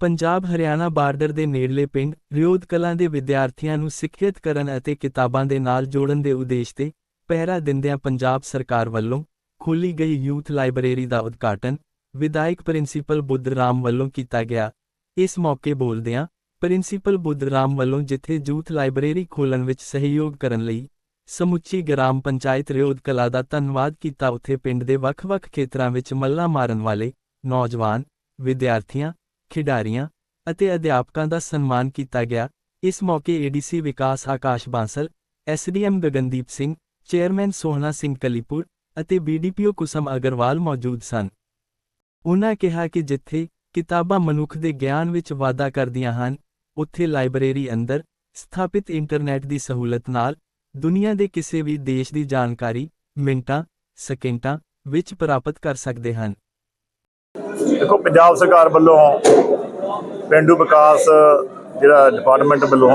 Punjab Haryana border ਦੇ ਨੇੜਲੇ ਪਿੰਡ ਰਿਓਦ ਕਲਾਂ ਦੇ ਵਿਦਿਆਰਥੀਆਂ ਨੂੰ ਸਿੱਖਿਅਤ ਕਰਨ ਅਤੇ ਕਿਤਾਬਾਂ ਦੇ ਨਾਲ ਜੋੜਨ ਦੇ ਉਦੇਸ਼ ਤੇ ਪਹਿਰਾ ਦਿੰਦਿਆਂ ਪੰਜਾਬ ਸਰਕਾਰ ਵੱਲੋਂ ਖੋਲੀ ਗਈ ਯੂਥ ਲਾਇਬ੍ਰੇਰੀ ਦਾ ਉਦਘਾਟਨ ਵਿਧਾਇਕ ਪ੍ਰਿੰਸੀਪਲ ਬੁੱਧ ਰਾਮ ਵੱਲੋਂ ਕੀਤਾ ਗਿਆ। ਇਸ ਮੌਕੇ ਬੋਲਦਿਆਂ ਪ੍ਰਿੰਸੀਪਲ ਬੁੱਧ ਰਾਮ ਵੱਲੋਂ ਜਿੱਥੇ ਯੂਥ ਲਾਇਬ੍ਰੇਰੀ ਖੋਲਣ ਵਿੱਚ ਸਹਿਯੋਗ ਕਰਨ ਲਈ ਸਮੁੱਚੀ ਗ੍ਰਾਮ ਪੰਚਾਇਤ ਰਿਓਦ ਕਲਾ ਦਾ ਧੰਨਵਾਦ ਕੀਤਾ, ਉੱਥੇ ਪਿੰਡ ਦੇ ਵੱਖ-ਵੱਖ ਖੇਤਰਾਂ ਵਿੱਚ ਮੱਲਾ ਮਾਰਨ ਵਾਲੇ ਨੌਜਵਾਨ, ਵਿਦਿਆਰਥੀਆਂ ਖਿਡਾਰੀਆਂ ਅਤੇ ਅਧਿਆਪਕਾਂ ਦਾ ਸਨਮਾਨ ਕੀਤਾ ਗਿਆ। ਇਸ ਮੌਕੇ ADC Vikas Akash Bansal SDM Gagandeep Singh, chairman Sohna Singh Kalipur ਅਤੇ ਬੀਡੀਪੀਓ ਕੁਸਮ ਅਗਰਵਾਲ ਮੌਜੂਦ ਸਨ। ਉਹਨਾਂ ਕਿਹਾ ਕਿ ਜਿੱਥੇ ਕਿਤਾਬਾਂ ਮਨੁੱਖ ਦੇ ਗਿਆਨ ਵਿੱਚ ਵਾਧਾ ਕਰਦੀਆਂ ਹਨ, ਉੱਥੇ ਲਾਇਬ੍ਰੇਰੀ ਅੰਦਰ ਸਥਾਪਿਤ ਇੰਟਰਨੈਟ ਦੀ ਸਹੂਲਤ ਨਾਲ ਦੁਨੀਆ ਦੇ ਕਿਸੇ ਵੀ ਦੇਸ਼ ਦੀ ਜਾਣਕਾਰੀ, ਮਿੰਟਾਂ, ਸਕਿੰਟਾਂ ਵਿੱਚ ਪ੍ਰਾਪਤ ਕਰ ਸਕਦੇ ਹਨ। ਦੇਖੋ, ਪੰਜਾਬ ਸਰਕਾਰ ਵੱਲੋਂ ਪਿੰਡੂ ਵਿਕਾਸ ਜਿਹੜਾ ਡਿਪਾਰਟਮੈਂਟ ਵੱਲੋਂ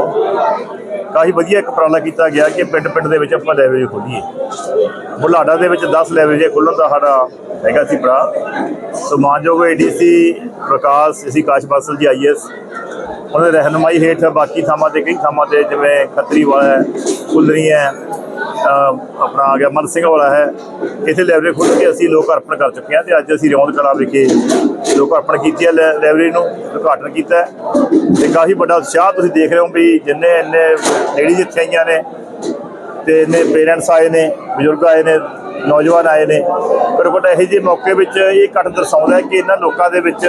ਕਾਫੀ ਵਧੀਆ ਇੱਕ ਉਪਰਾਲਾ ਕੀਤਾ ਗਿਆ ਕਿ ਪਿੰਡ ਪਿੰਡ ਦੇ ਵਿੱਚ ਆਪਾਂ ਲਾਇਬ੍ਰੇਰੀ ਖੋਲੀਏ। ਬੁਢਲਾਡਾ ਦੇ ਵਿੱਚ 10 ਲਾਇਬ੍ਰੇਰੀ ਖੋਲ੍ਹਣ ਦਾ ਸਾਡਾ ਹੈਗਾ ਸੀ ਭਰਾ। ਸੋ ਮਾਨਯੋਗ ਏਡੀਸੀ ਵਿਕਾਸ ਅਸੀਂ ਕਾਸ਼ ਬਾਸਲ ਜੀ ਆਈਐਸ ਉਹਨਾਂ ਦੀ ਰਹਿਨਮਾਈ ਹੇਠ ਬਾਕੀ ਥਾਵਾਂ ਤੇ ਕਈ ਥਾਵਾਂ ਤੇ ਜਿਵੇਂ ਖੱਤਰੀ ਵਾਲਾ ਹੈ ਫੁੱਲਰੀ ਹੈ ਆਪਣਾ ਆ ਗਿਆ ਮਨ ਸਿੰਘ ਵਾਲਾ ਹੈ। ਇੱਥੇ ਲਾਇਬ੍ਰੇਰੀ ਖੁੱਲ੍ਹ ਕੇ ਅਸੀਂ ਲੋਕ ਅਰਪਣ ਕਰ ਚੁੱਕੇ ਹਾਂ ਤੇ ਅੱਜ ਅਸੀਂ ਰੌਂਦ ਕਲਾ ਵਿਖੇ ਲੋਕ ਅਰਪਣ ਕੀਤੀ ਹੈ ਲਾਇ- ਲਾਇਬ੍ਰੇਰੀ ਨੂੰ ਉਦਘਾਟਨ ਕੀਤਾ ਹੈ। ਤੇ ਕਾਫੀ ਵੱਡਾ ਉਤਸ਼ਾਹ ਤੁਸੀਂ ਦੇਖ ਰਹੇ ਹੋ ਵੀ ਜਿੰਨੇ ਇੰਨੇ ਲੇਡੀਜ਼ ਇੱਥੇ ਆਈਆਂ ਨੇ ਤੇ ਇੰਨੇ ਪੇਰੈਂਟਸ ਆਏ ਨੇ, ਬਜ਼ੁਰਗ ਆਏ ਨੇ, ਨੌਜਵਾਨ ਆਏ ਨੇ। ਪਰ ਕੋਟ ਇਹੋ ਜਿਹੇ ਮੌਕੇ ਵਿੱਚ ਇਹ ਘੱਟ ਦਰਸਾਉਂਦਾ ਹੈ ਕਿ ਇਹਨਾਂ ਲੋਕਾਂ ਦੇ ਵਿੱਚ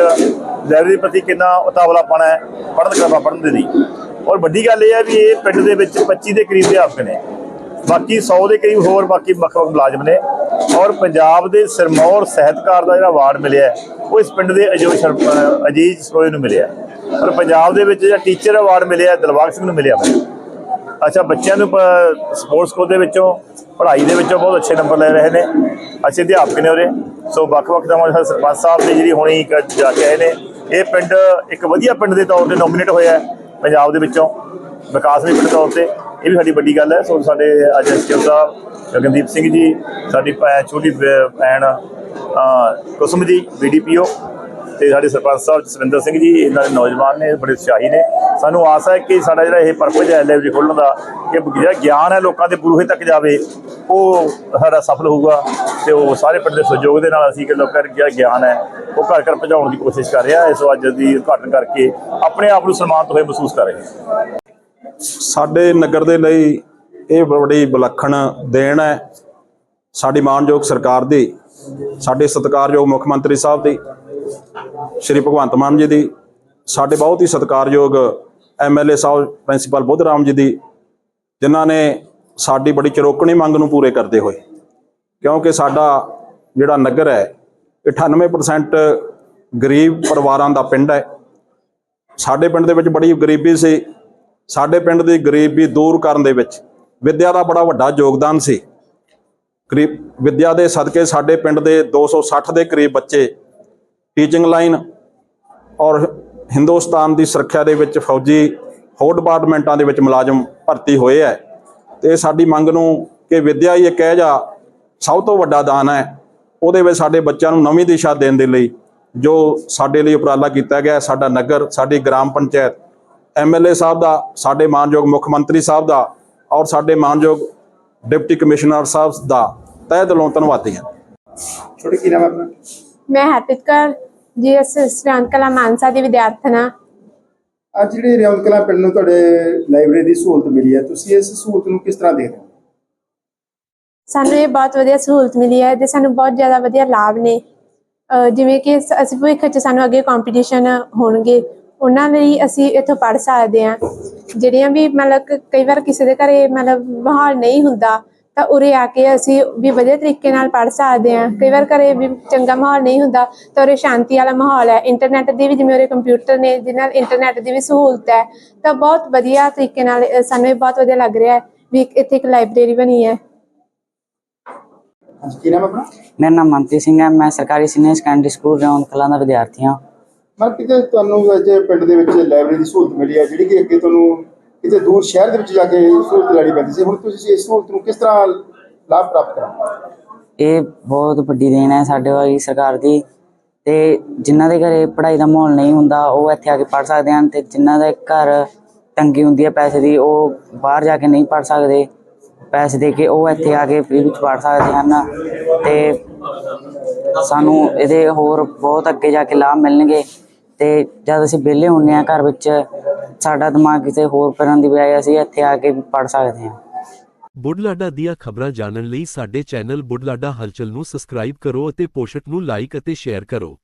ਲਾਇਬ੍ਰੇਰੀ ਪ੍ਰਤੀ ਕਿੰਨਾ ਉਤਾਵਲਾਪਣ ਹੈ, ਪੜ੍ਹਨ ਕਰਵਾ ਪੜ੍ਹਨ ਦੇ ਲਈ। ਔਰ ਵੱਡੀ ਗੱਲ ਇਹ ਹੈ ਵੀ ਇਹ ਪਿੰਡ ਦੇ ਵਿੱਚ 25 ਦੇ ਕਰੀਬ ਅਧਿਆਪਕ ਨੇ। ਬਾਕੀ 100 ਦੇ ਕਰੀਬ ਹੋਰ ਬਾਕੀ ਵੱਖ ਵੱਖ ਮੁਲਾਜ਼ਮ ਨੇ। ਔਰ ਪੰਜਾਬ ਦੇ ਸਿਰਮੌਰ ਸਾਹਿਤਕਾਰ ਦਾ ਜਿਹੜਾ ਅਵਾਰਡ ਮਿਲਿਆ ਉਹ ਇਸ ਪਿੰਡ ਦੇ ਅਜੋ ਸ਼ਰਮ ਅ, ਅਜੀਜ਼ ਸੋਏ ਨੂੰ ਮਿਲਿਆ ਔਰ ਪੰਜਾਬ ਦੇ ਵਿੱਚ ਜਿਹੜਾ ਟੀਚਰ ਅਵਾਰਡ ਮਿਲਿਆ ਦਿਲਬਾਗ ਸਿੰਘ ਨੂੰ ਮਿਲਿਆ ਅੱਛਾ ਬੱਚਿਆਂ ਨੂੰ ਸਪੋਰਟਸ ਕੋਚ ਦੇ ਵਿੱਚੋਂ ਪੜ੍ਹਾਈ ਦੇ ਵਿੱਚੋਂ ਬਹੁਤ ਅੱਛੇ ਨੰਬਰ ਲੈ ਰਹੇ ਨੇ। ਅੱਛੇ ਅਧਿਆਪਕ ਨੇ ਉਰੇ। ਸੋ ਵੱਖ-ਵੱਖ ਦਾ ਸਾਡੇ ਸਰਪੰਚ ਸਾਹਿਬ ਨੇ ਜਿਹੜੀ ਹੁਣੀ ਜਾ ਕੇ ਆਏ ਨੇ। ਇਹ ਪਿੰਡ ਇੱਕ ਵਧੀਆ ਪਿੰਡ ਦੇ ਤੌਰ ਤੇ ਨੋਮੀਨੇਟ ਹੋਇਆ ਪੰਜਾਬ ਦੇ ਵਿੱਚੋਂ ਵਿਕਾਸ ਵੀ ਪਿੰਡ ਤੌਰ ਤੇ। ਇਹ ਵੀ ਸਾਡੀ ਵੱਡੀ ਗੱਲ ਹੈ। ਸੋ ਸਾਡੇ ਅੱਜ ਐਸਕੇ ਸਾਹਿਬ ਗਗਨਦੀਪ ਸਿੰਘ ਜੀ ਸਾਡੀ ਭੈ- ਛੋਟੀ ਭੈ- ਭੈਣ ਅਹ, ਕੁਸਮ ਜੀ ਬੀਡੀਪੀਓ ਤੇ ਸਾਡੇ ਸਰਪੰਚ ਸਾਹਿਬ ਜਸਵਿੰਦਰ ਸਿੰਘ ਜੀ ਇਹਨਾਂ ਦੇ ਨੌਜਵਾਨ ਨੇ ਬੜੇ ਉਤਸ਼ਾਹੀ ਨੇ। ਸਾਨੂੰ ਆਸ ਹੈ ਕਿ ਸਾਡਾ ਜਿਹੜਾ ਇਹ ਪਰਪਸ ਹੈ ਲਾਇਬ੍ਰੇਰੀ ਖੋਲ੍ਹਣ ਦਾ ਕਿ ਜਿਹੜਾ ਗਿਆਨ ਹੈ ਲੋਕਾਂ ਦੇ ਪੂਰੇ ਤੱਕ ਜਾਵੇ ਉਹ ਸਾਡਾ ਸਫਲ ਹੋਊਗਾ ਤੇ ਉਹ ਸਾਰੇ ਪਿੰਡ ਦੇ ਸਹਿਯੋਗ ਦੇ ਨਾਲ ਅਸੀਂ ਕਿ ਲੋਕਾਂ ਦਾ ਜਿਹੜਾ ਗਿਆਨ ਹੈ ਉਹ ਘਰ ਘਰ ਪਹੁੰਚਾਉਣ ਦੀ ਕੋਸ਼ਿਸ਼ ਕਰ ਰਿਹਾ ਇਸ ਅੱਜ ਦੀ ਉਦਘਾਟਨ ਕਰਕੇ ਆਪਣੇ ਆਪ ਨੂੰ ਸਨਮਾਨਿਤ ਹੋਏ ਮਹਿਸੂਸ ਕਰ ਰਹੇ ਸਾਡੇ ਨਗਰ ਦੇ ਲਈ ਇਹ ਬੜੀ ਵਿਲੱਖਣ ਦੇਣ ਹੈ। ਸਾਡੀ ਮਾਨਯੋਗ ਸਰਕਾਰ ਦੀ, ਸਾਡੇ ਸਤਿਕਾਰਯੋਗ ਮੁੱਖ ਮੰਤਰੀ ਸਾਹਿਬ ਦੀ, ਸ਼੍ਰੀ ਭਗਵੰਤ ਮਾਨ ਜੀ ਦੀ, ਸਾਡੇ ਬਹੁਤ ਹੀ ਸਤਿਕਾਰਯੋਗ ਐਮਐਲਏ ਸਾਹਿਬ, ਪ੍ਰਿੰਸੀਪਲ ਬੁੱਧਰਾਮ ਜੀ ਦੀ, ਜਿਨ੍ਹਾਂ ਨੇ ਸਾਡੀ ਬੜੀ ਚਰੋਕਣੀ ਮੰਗ ਨੂੰ ਪੂਰੇ ਕਰਦੇ ਹੋਏ। ਕਿਉਂਕਿ ਸਾਡਾ ਜਿਹੜਾ ਨਗਰ ਹੈ, ਇਹ 98% ਗਰੀਬ ਪਰਿਵਾਰਾਂ ਦਾ ਪਿੰਡ ਹੈ। ਸਾਡੇ ਪਿੰਡ ਦੇ ਵਿੱਚ ਬੜੀ ਗਰੀਬੀ ਸੀ ਸਾਡੇ ਪਿੰਡ ਦੀ ਗਰੀਬੀ ਦੂਰ ਕਰਨ ਦੇ ਵਿੱਚ ਵਿੱਦਿਆ ਦਾ ਬੜਾ ਵੱਡਾ ਯੋਗਦਾਨ ਸੀ। ਗਰੀਬ, ਵਿੱਦਿਆ ਦੇ ਸਦਕੇ ਸਾਡੇ ਪਿੰਡ ਦੇ 260 ਦੇ ਕਰੀਬ ਬੱਚੇ ਟੀਚਿੰਗ ਲਾਈਨ ਔਰ ਹਿੰਦੁਸਤਾਨ ਦੀ ਸੁਰੱਖਿਆ ਦੇ ਵਿੱਚ ਫੌਜੀ ਹੋਰ ਡਿਪਾਰਟਮੈਂਟਾਂ ਦੇ ਵਿੱਚ ਮੁਲਾਜ਼ਮ ਭਰਤੀ ਹੋਏ ਹੈ। ਤੇ ਸਾਡੀ ਮੰਗ ਨੂੰ ਕਿ ਵਿੱਦਿਆ ਹੀ ਇੱਕ ਇਹ ਜਿਹਾ ਸਭ ਤੋਂ ਵੱਡਾ ਦਾਨ ਹੈ। ਉਹਦੇ ਵਿੱਚ ਸਾਡੇ ਬੱਚਿਆਂ ਨੂੰ ਨਵੀਂ ਦਿਸ਼ਾ ਦੇਣ ਦੇ ਲਈ ਜੋ ਸਾਡੇ ਲਈ ਉਪਰਾਲਾ ਕੀਤਾ ਗਿਆ ਸਾਡਾ ਨਗਰ, ਸਾਡੀ ਗ੍ਰਾਮ ਪੰਚਾਇਤ ਐਮਐਲਏ ਸਾਹਿਬ ਦਾ ਸਾਡੇ ਮਾਨਯੋਗ ਮੁੱਖ ਮੰਤਰੀ ਸਾਹਿਬ ਦਾ ਔਰ ਸਾਡੇ ਮਾਨਯੋਗ ਡਿਪਟੀ ਕਮਿਸ਼ਨਰ ਸਾਹਿਬ ਦਾ ਤਹਿ ਦਿਲੋਂ ਧੰਨਵਾਦੀ ਹਾਂ। ਛੋਟੇ ਕੀ ਨਾਮ ਹੈ ਆਪਣਾ? ਮੈਂ ਹਰਪ੍ਰੀਤ ਕੌਰ ਜੀਐਸ ਕਲਾ ਮਾਨਸਾ ਦੀ ਵਿਦਿਆਰਥਣ ਹਾਂ। ਅੱਜ ਜਿਹੜੇ ਰਿਆਉਂਦ ਕਲਾਂ ਪਿੰਡ ਨੂੰ ਤੁਹਾਡੇ ਲਾਇਬ੍ਰੇਰੀ ਦੀ ਸਹੂਲਤ ਮਿਲੀ ਹੈ ਤੁਸੀਂ ਇਸ ਸਹੂਲਤ ਨੂੰ ਕਿਸ ਤਰ੍ਹਾਂ ਦੇਖਦੇ ਹੋ? ਸਾਨੂੰ ਇਹ ਬਹੁਤ ਵਧੀਆ ਸਹੂਲਤ ਮਿਲੀ ਹੈ ਤੇ ਸਾਨੂੰ ਬਹੁਤ ਜ਼ਿਆਦਾ ਵਧੀਆ ਲਾਭ ਨੇ। ਜਿਵੇਂ ਕਿ ਅਸੀਂ ਭਵਿੱਖ 'ਚ ਸਾਨੂੰ ਅੱਗੇ ਕੰਪੀਟੀਸ਼ਨ ਹੋਣਗੇ। ਉਹਨਾਂ ਲਈ ਅਸੀਂ ਇੱਥੋਂ ਪੜ੍ਹ ਸਕਦੇ ਹਾਂ। ਜਿਹੜੀਆਂ ਵੀ ਮਤਲਬ ਕਈ ਵਾਰ ਕਿਸੇ ਦੇ ਘਰੇ ਮਤਲਬ ਮਾਹੌਲ ਨਹੀਂ ਹੁੰਦਾ ਤਾਂ ਉਰੇ ਆ ਕੇ ਅਸੀਂ ਵੀ ਵਧੀਆ ਤਰੀਕੇ ਨਾਲ ਪੜ੍ਹ ਸਕਦੇ ਹਾਂ। ਕਈ ਵਾਰ ਘਰੇ ਵੀ ਚੰਗਾ ਮਾਹੌਲ ਨਹੀਂ ਹੁੰਦਾ ਤਾਂ ਉਰੇ ਸ਼ਾਂਤੀ ਵਾਲਾ ਮਾਹੌਲ ਹੈ। ਇੰਟਰਨੈਟ ਦੀ ਵੀ ਜਿਵੇਂ ਉਰੇ ਕੰਪਿਊਟਰ ਨੇ ਜਿਹਦੇ ਨਾਲ ਇੰਟਰਨੈਟ ਦੀ ਵੀ ਸਹੂਲਤ ਹੈ ਤਾਂ ਬਹੁਤ ਵਧੀਆ ਤਰੀਕੇ ਨਾਲ ਸਾਨੂੰ ਇਹ ਬਹੁਤ ਵਧੀਆ ਲੱਗ ਰਿਹਾ ਹੈ ਵੀ ਇੱਥੇ ਇੱਕ ਲਾਇਬ੍ਰੇਰੀ ਬਣੀ ਹੈ। ਹਾਂਜੀ ਕੀ ਨਾਮ ਹੈ ਆਪਣਾ? ਮੇਰਾ ਨਾਮ ਮਨਪ੍ਰੀਤ ਸਿੰਘ ਹੈ। ਮੈਂ ਸਰਕਾਰੀ ਸੀਨੀਅਰ ਸੈਕੰਡਰੀ ਸਕੂਲ ਕਲਾਂ ਦਾ ਵਿਦਿਆਰਥੀ ਹਾਂ। ਮੈਂ ਕਿਤੇ ਤੁਹਾਨੂੰ ਅੱਜ ਪਿੰਡ ਦੇ ਵਿੱਚ ਲਾਇਬ੍ਰੇਰੀ ਦੀ ਸਹੂਲਤ ਮਿਲੀ ਹੈ, ਜਿਹੜੀ ਕਿ ਅੱਗੇ ਤੁਹਾਨੂੰ ਕਿਤੇ ਦੂਰ ਸ਼ਹਿਰ ਦੇ ਵਿੱਚ ਜਾ ਕੇ ਸਹੂਲਤ ਲੈਣੀ ਪੈਂਦੀ ਸੀ। ਹੁਣ ਤੁਸੀਂ ਇਸ ਸਹੂਲਤ ਨੂੰ ਕਿਸ ਤਰ੍ਹਾਂ ਲਾਭ ਪ੍ਰਾਪਤ ਕਰਾਂ ਇਹ ਬਹੁਤ ਵੱਡੀ ਦੇਣ ਹੈ ਸਾਡੇ ਵਾਲੀ ਸਰਕਾਰ ਦੀ। ਤੇ ਜਿਨ੍ਹਾਂ ਦੇ ਘਰੇ ਪੜ੍ਹਾਈ ਦਾ ਮਾਹੌਲ ਨਹੀਂ ਹੁੰਦਾ, ਉਹ ਇੱਥੇ ਆ ਕੇ ਪੜ੍ਹ ਸਕਦੇ ਹਨ ਤੇ ਜਿਨ੍ਹਾਂ ਦੇ ਘਰ ਤੰਗੀ ਹੁੰਦੀ ਹੈ ਪੈਸੇ ਦੀ, ਉਹ ਬਾਹਰ ਜਾ ਕੇ ਨਹੀਂ ਪੜ੍ਹ ਸਕਦੇ। ਪੈਸੇ ਦੇ ਕੇ ਉਹ ਇੱਥੇ ਆ ਕੇ ਫ੍ਰੀ ਵਿੱਚ ਪੜ੍ਹ ਸਕਦੇ ਹਨ ਤੇ ਸਾਨੂੰ ਇਹਦੇ ਹੋਰ ਬਹੁਤ ਅੱਗੇ ਜਾ ਕੇ ਲਾਭ ਮਿਲਣਗੇ। ਤੇ ਜਦ ਅਸੀਂ ਵਿਹਲੇ ਹੁੰਨੇ ਆ ਘਰ ਵਿੱਚ ਸਾਡਾ ਦਿਮਾਗ ਕਿਸੇ ਹੋਰ ਕਰਨ ਦੀ ਬਜਾਏ ਅਸੀਂ ਇੱਥੇ ਆ ਕੇ ਪੜ੍ਹ ਸਕਦੇ ਹਾਂ। ਬੁੱਢਲਾਡਾ ਦੀਆਂ ਖਬਰਾਂ ਜਾਣਨ ਲਈ ਸਾਡੇ ਚੈਨਲ ਬੁੱਢਲਾਡਾ ਹਲਚਲ ਨੂੰ ਸਬਸਕ੍ਰਾਈਬ ਕਰੋ ਅਤੇ ਪੋਸਟ ਨੂੰ ਲਾਈਕ ਅਤੇ ਸ਼ੇਅਰ ਕਰੋ।